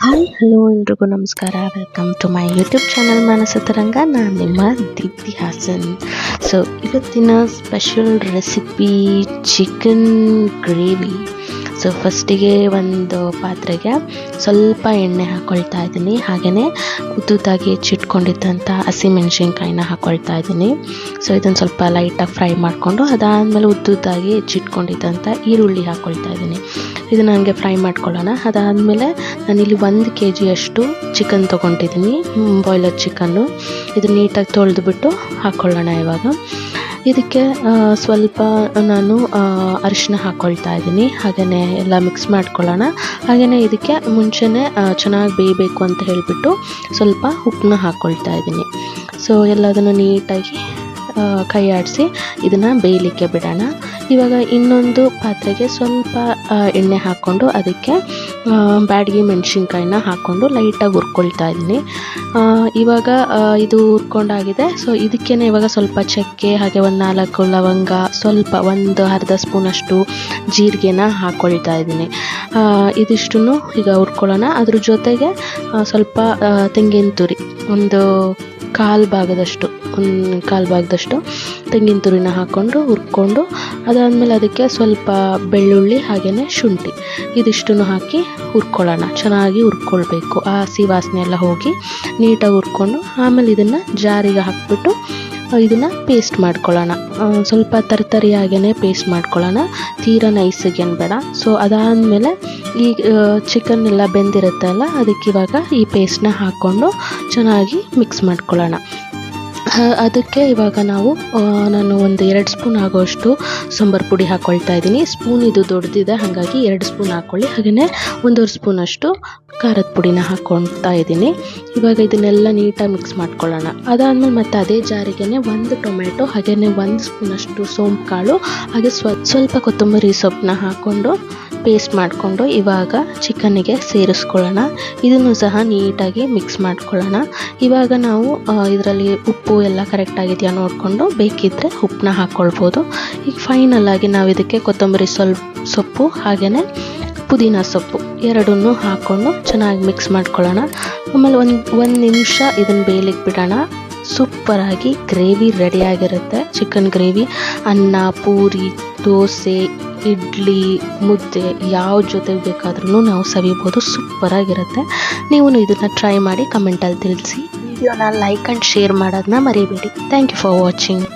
Hi, hello ಎಲ್ರಿಗೂ ನಮಸ್ಕಾರ. Welcome to my YouTube channel Manasataranga ನಾನು ನಿಮ್ಮ ದೀಪ್ತಿ ಹಾಸನ್. ಸೊ ಇವತ್ತಿನ special recipe chicken gravy so ಫಸ್ಟಿಗೆ ಒಂದು ಪಾತ್ರೆಗೆ ಸ್ವಲ್ಪ ಎಣ್ಣೆ ಹಾಕ್ಕೊಳ್ತಾ ಇದ್ದೀನಿ. ಹಾಗೆಯೇ ಉದ್ದುದ್ದಾಗಿ ಹೆಚ್ಚಿಟ್ಕೊಂಡಿದ್ದಂಥ ಹಸಿಮೆಣ್ಸಿನ್ಕಾಯಿನ ಹಾಕ್ಕೊಳ್ತಾ ಇದ್ದೀನಿ. ಸೊ ಇದನ್ನು ಸ್ವಲ್ಪ ಲೈಟಾಗಿ ಫ್ರೈ ಮಾಡಿಕೊಂಡು ಅದಾದಮೇಲೆ ಉದ್ದುದ್ದಾಗಿ ಹೆಚ್ಚಿಟ್ಕೊಂಡಿದ್ದಂಥ ಈರುಳ್ಳಿ ಹಾಕ್ಕೊಳ್ತಾ ಇದ್ದೀನಿ. ಇದನ್ನು ನನಗೆ ಫ್ರೈ ಮಾಡ್ಕೊಳ್ಳೋಣ. ಅದಾದಮೇಲೆ ನಾನಿಲ್ಲಿ ಒಂದು ಕೆ ಜಿಯಷ್ಟು ಚಿಕನ್ ತೊಗೊಂಡಿದ್ದೀನಿ ಬಾಯ್ಲರ್ ಚಿಕನ್ನು ಇದು ನೀಟಾಗಿ ತೊಳೆದುಬಿಟ್ಟು ಹಾಕ್ಕೊಳ್ಳೋಣ ಇವಾಗ. ಇದಕ್ಕೆ ಸ್ವಲ್ಪ ನಾನು ಅರಿಶಿನ ಹಾಕ್ಕೊಳ್ತಾ ಇದ್ದೀನಿ. ಹಾಗೆಯೇ ಎಲ್ಲ ಮಿಕ್ಸ್ ಮಾಡ್ಕೊಳ್ಳೋಣ. ಹಾಗೆಯೇ ಇದಕ್ಕೆ ಮುಂಚೆನೇ ಚೆನ್ನಾಗಿ ಬೇಯಬೇಕು ಅಂತ ಹೇಳಿಬಿಟ್ಟು ಸ್ವಲ್ಪ ಉಪ್ಪನ್ನ ಹಾಕ್ಕೊಳ್ತಾ ಇದ್ದೀನಿ. ಸೊ ಎಲ್ಲದನ್ನು ನೀಟಾಗಿ ಕೈ ಆಡಿಸಿ ಇದನ್ನು ಬೇಯಲಿಕ್ಕೆ ಬಿಡೋಣ. ಇವಾಗ ಇನ್ನೊಂದು ಪಾತ್ರೆಗೆ ಸ್ವಲ್ಪ ಎಣ್ಣೆ ಹಾಕ್ಕೊಂಡು ಅದಕ್ಕೆ ಬ್ಯಾಡಗಿ ಮೆಣಸಿನ್ಕಾಯಿನ ಹಾಕ್ಕೊಂಡು ಲೈಟಾಗಿ ಹುರ್ಕೊಳ್ತಾ ಇದ್ದೀನಿ. ಇವಾಗ ಇದು ಹುರ್ಕೊಂಡಾಗಿದೆ. ಸೊ ಇದಕ್ಕೇ ಇವಾಗ ಸ್ವಲ್ಪ ಚಕ್ಕೆ, ಹಾಗೆ ಒಂದು ನಾಲ್ಕು ಲವಂಗ, ಸ್ವಲ್ಪ ಒಂದು ಅರ್ಧ ಸ್ಪೂನಷ್ಟು ಜೀರಿಗೆನ ಹಾಕ್ಕೊಳ್ತಾ ಇದ್ದೀನಿ. ಇದಿಷ್ಟು ಈಗ ಹುರ್ಕೊಳ್ಳೋಣ. ಅದ್ರ ಜೊತೆಗೆ ಸ್ವಲ್ಪ ತೆಂಗಿನ ತುರಿ, ಒಂದು ಕಾಲು ಭಾಗದಷ್ಟು, ಒಂದು ಕಾಲು ಭಾಗದಷ್ಟು ತೆಂಗಿನ ತುರಿನ ಹಾಕ್ಕೊಂಡು ಹುರ್ಕೊಂಡು ಅದಾದಮೇಲೆ ಅದಕ್ಕೆ ಸ್ವಲ್ಪ ಬೆಳ್ಳುಳ್ಳಿ ಹಾಗೆಯೇ ಶುಂಠಿ ಇದಿಷ್ಟನ್ನು ಹಾಕಿ ಹುರ್ಕೊಳ್ಳೋಣ. ಚೆನ್ನಾಗಿ ಹುರ್ಕೊಳ್ಬೇಕು. ಆ ಹಸಿ ವಾಸನೆ ಎಲ್ಲ ಹೋಗಿ ನೀಟಾಗಿ ಹುರ್ಕೊಂಡು ಆಮೇಲೆ ಇದನ್ನು ಜಾರಿಗೆ ಹಾಕ್ಬಿಟ್ಟು ಇದನ್ನು ಪೇಸ್ಟ್ ಮಾಡ್ಕೊಳ್ಳೋಣ. ಸ್ವಲ್ಪ ತರ್ತರಿಯಾಗೇ ಪೇಸ್ಟ್ ಮಾಡ್ಕೊಳ್ಳೋಣ. ತೀರಾ ನೈಸಿಗೇನು ಬೇಡ. ಸೊ, ಅದಾದಮೇಲೆ ಈ ಚಿಕನ್ ಎಲ್ಲ ಬೆಂದಿರುತ್ತಲ್ಲ, ಅದಕ್ಕೆ ಇವಾಗ ಈ ಪೇಸ್ಟ್ನ ಹಾಕ್ಕೊಂಡು ಚೆನ್ನಾಗಿ ಮಿಕ್ಸ್ ಮಾಡ್ಕೊಳ್ಳೋಣ. ಅದಕ್ಕೆ ಇವಾಗ ನಾವು ನಾನು ಒಂದು ಎರಡು ಸ್ಪೂನ್ ಆಗೋಷ್ಟು ಸಾಂಬಾರು ಪುಡಿ ಹಾಕ್ಕೊಳ್ತಾ ಇದ್ದೀನಿ. ಸ್ಪೂನ್ ಇದು ದೊಡ್ಡದಿದೆ, ಹಾಗಾಗಿ ಎರಡು ಸ್ಪೂನ್ ಹಾಕ್ಕೊಳ್ಳಿ ಹಾಗೆಯೇ ಒಂದೂವರೆ ಸ್ಪೂನಷ್ಟು ಖಾರದ ಪುಡಿನ ಹಾಕ್ಕೊಳ್ತಾ ಇದ್ದೀನಿ. ಇವಾಗ ಇದನ್ನೆಲ್ಲ ನೀಟಾಗಿ ಮಿಕ್ಸ್ ಮಾಡ್ಕೊಳ್ಳೋಣ. ಅದಾದಮೇಲೆ ಮತ್ತೆ ಅದೇ ಜಾರಿಗೆನೆ ಒಂದು ಟೊಮೆಟೊ ಹಾಗೆಯೇ ಒಂದು ಸ್ಪೂನಷ್ಟು ಸೋಂಪು ಕಾಳು ಹಾಗೆ ಸ್ವ, ಸ್ವಲ್ಪ ಕೊತ್ತಂಬರಿ ಸೊಪ್ಪನ್ನ ಹಾಕ್ಕೊಂಡು ಪೇಸ್ಟ್ ಮಾಡಿಕೊಂಡು ಇವಾಗ ಚಿಕನ್ನಿಗೆ ಸೇರಿಸ್ಕೊಳ್ಳೋಣ. ಇದನ್ನು ಸಹ ನೀಟಾಗಿ ಮಿಕ್ಸ್ ಮಾಡ್ಕೊಳ್ಳೋಣ. ಇವಾಗ ನಾವು ಇದರಲ್ಲಿ ಉಪ್ಪು ಎಲ್ಲ ಕರೆಕ್ಟ್ ಆಗಿದೆಯಾ ನೋಡಿಕೊಂಡು ಬೇಕಿದ್ದರೆ ಉಪ್ಪನ್ನ ಹಾಕ್ಕೊಳ್ಬೋದು ಈಗ ಫೈನಲ್ ಆಗಿ ನಾವು ಇದಕ್ಕೆ ಕೊತ್ತಂಬರಿ ಸ್ವಲ್ಪ ಸೊಪ್ಪು ಹಾಗೆಯೇ ಪುದೀನ ಸೊಪ್ಪು ಎರಡನ್ನೂ ಹಾಕ್ಕೊಂಡು ಚೆನ್ನಾಗಿ ಮಿಕ್ಸ್ ಮಾಡ್ಕೊಳ್ಳೋಣ. ಆಮೇಲೆ ಒಂದು ಒಂದು ನಿಮಿಷ ಇದನ್ನು ಬೇಯಲಿಕ್ಕೆ ಬಿಡೋಣ. ಸೂಪರಾಗಿ ಗ್ರೇವಿ ರೆಡಿಯಾಗಿರುತ್ತೆ ಚಿಕನ್ ಗ್ರೇವಿ, ಅನ್ನ, ಪೂರಿ ದೋಸೆ, ಇಡ್ಲಿ, ಮುದ್ದೆ ಯಾವ ಜೊತೆ ಬೇಕಾದ್ರೂ ನಾವು ಸವಿಬೋದು. ಸೂಪರಾಗಿರುತ್ತೆ. ನೀವು ಇದನ್ನು ಟ್ರೈ ಮಾಡಿ ಕಮೆಂಟಲ್ಲಿ ತಿಳಿಸಿ. ವಿಡಿಯೋನ ಲೈಕ್ ಅಂಡ್ ಶೇರ್ ಮಾಡೋದನ್ನ ಮರಿಬೇಡಿ. Thank you for watching